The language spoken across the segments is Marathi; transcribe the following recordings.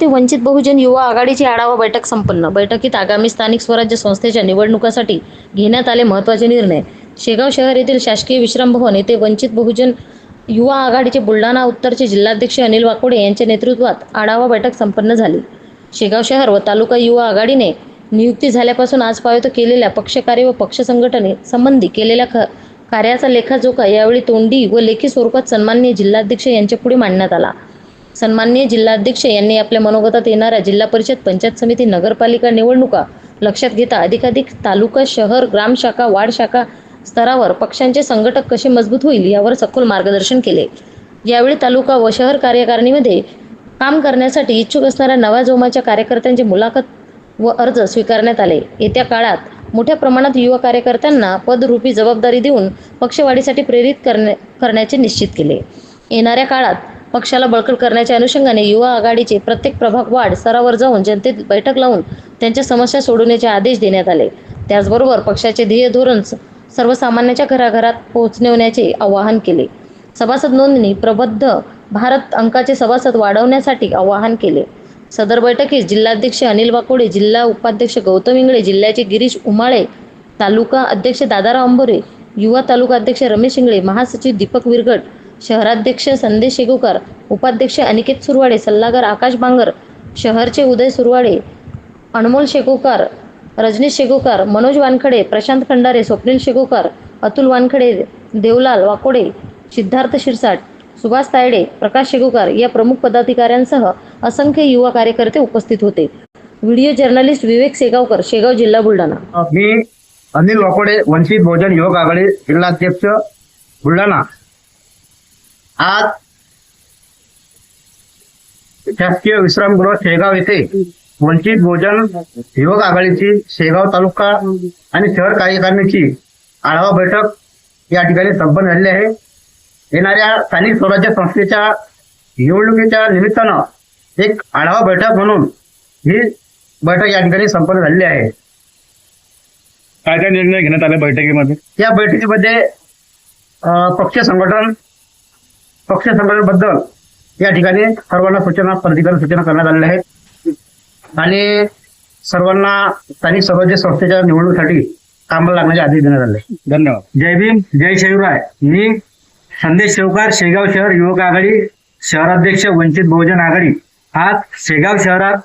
ते वंचित बहुजन युवा आघाडीची आढावा बैठक संपन्न. बैठकीत आगामी स्थानिक स्वराज्य संस्थेच्या निवडणुकासाठी घेण्यात आले महत्त्वाचे निर्णय. शेगाव शहर येथील शासकीय विश्रामभवन येथे वंचित बहुजन युवा आघाडीचे बुलढाणा उत्तरचे जिल्हाध्यक्ष अनिल वाकोडे यांच्या नेतृत्वात आढावा बैठक संपन्न झाली. शेगाव शहर व तालुका युवा आघाडीने नियुक्ती झाल्यापासून आजपर्यंत केलेल्या पक्षकार्य व पक्ष संघटने संबंधी केलेल्या ख कार्याचा लेखाजोखा यावेळी तोंडी व लेखी स्वरूपात सन्माननीय जिल्हाध्यक्ष यांच्या पुढे मांडण्यात आला. सन्माननीय जिल्हाध्यक्ष यांनी आपल्या मनोगतात येणाऱ्या जिल्हा परिषद पंचायत समिती नगरपालिका निवडणुका लक्षात घेता अधिकाधिक तालुका शहर ग्राम शाखा वार्ड शाखा स्तरावर पक्षांचे संघटक कसे मजबूत होईल यावर सखोल मार्गदर्शन केले. यावेळी तालुका व शहर कार्यकारिणीमध्ये काम करण्यासाठी इच्छुक असणाऱ्या नव्या जोमाच्या कार्यकर्त्यांची मुलाखत व अर्ज स्वीकारण्यात आले. येत्या काळात मोठ्या प्रमाणात युवा कार्यकर्त्यांना पदरूपी जबाबदारी देऊन पक्षवाढीसाठी प्रेरित करणे करण्याचे निश्चित केले. येणाऱ्या काळात पक्षाला बळकट करण्याच्या अनुषंगाने युवा आघाडीचे प्रत्येक प्रभाग वाढ स्तरावर जाऊन जनतेत बैठक लावून त्यांच्या समस्या सोडवण्याचे आदेश देण्यात आले. त्याचबरोबर पक्षाचे ध्येय धोरण सर्वसामान्यांच्या घराघरात पोहोचवण्याचे आवाहन केले. सभासद नोंदणी प्रबद्ध भारत अंकाचे सभासद वाढवण्यासाठी आवाहन केले. सदर बैठकीस जिल्हाध्यक्ष अनिल वाकोडे जिल्हा उपाध्यक्ष गौतम इंगळे जिल्ह्याचे गिरीश उमाळे तालुका अध्यक्ष दादाराव अंबोरे युवा तालुका अध्यक्ष रमेश इंगळे महासचिव दीपक विरगट शहराध्यक्ष संदेश शेगुकर उपाध्यक्ष अनिकेत सुरवाडे सल्लागार आकाश बांगर शहरचे उदय सुरवाडे अनमोल शेगोकार रजनीश शेगोकार मनोज वानखडे प्रशांत खंडारे स्वप्नील शेगोकार अतुल वानखडे देवलाल वाकोडे सिद्धार्थ शिरसाट सुभाष तायडे प्रकाश शेगोकार या प्रमुख पदाधिकाऱ्यांसह असंख्य युवा कार्यकर्ते उपस्थित होते. व्हिडिओ जर्नलिस्ट विवेक सेगावकर शेगाव जिल्हा बुलढाणा. मी अनिल वाकोडे वंचित बहुजन युवक आघाडी जिल्हाध्यक्ष बुलढाणा. आज शासकीय विश्रामगृह शेगाव येथे वंचित बहुजन युवक आघाडीची शेगाव तालुका आणि शहर कार्यकारिणीची आढावा बैठक या ठिकाणी संपन्न झालेली आहे. येणाऱ्या स्थानिक स्वराज्य संस्थेच्या निवडणुकीच्या निमित्तानं एक आढावा बैठक म्हणून ही बैठक या ठिकाणी संपन्न झालेली आहे. काय काय निर्णय घेण्यात आले बैठकीमध्ये? या बैठकीमध्ये पक्ष संघटन पक्ष संघटनेबद्दल या ठिकाणी सर्वांना सूचना प्राधिकरण सूचना करण्यात आलेल्या आहेत. आणि सर्वांना स्थानिक स्वराज्य संस्थेच्या निवडणुकीसाठी कामाला लागण्याचे आदेश देण्यात आले. धन्यवाद. जय भीम जय शिवराय मी संदेश शेवकार शेगाव शहर युवक आघाडी शहराध्यक्ष वंचित बहुजन आघाडी. आज शेगाव शहरात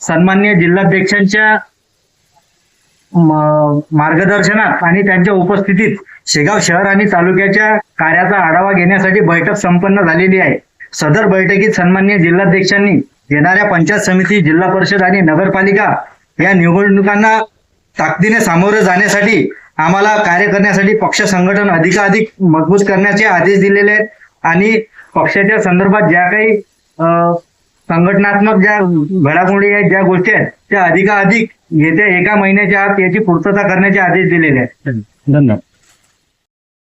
सन्मान्य जिल्हाध्यक्षांच्या मार्गदर्शनात आणि त्यांच्या उपस्थितीत शेगाव शहर आणि तालुक्याच्या कार्याचा आढावा घेण्यासाठी बैठक संपन्न झालेली आहे. सदर बैठकीत सन्मान्य जिल्हाध्यक्षांनी येणाऱ्या पंचायत समिती जिल्हा परिषद आणि नगरपालिका या निवडणुकांना ताकदीने सामोरे जाण्यासाठी आम्हाला कार्य करण्यासाठी पक्ष संघटन अधिकाधिक मजबूत करण्याचे आदेश दिलेले आहेत आणि पक्षाच्या संदर्भात ज्या काही संघटनात्मक ज्या घडामोडी आहेत ज्या गोष्टी आहेत त्या अधिकाधिक येत्या एका महिन्याच्या आत याची पूर्तता करण्याचे आदेश दिलेले आहेत. धन्यवाद.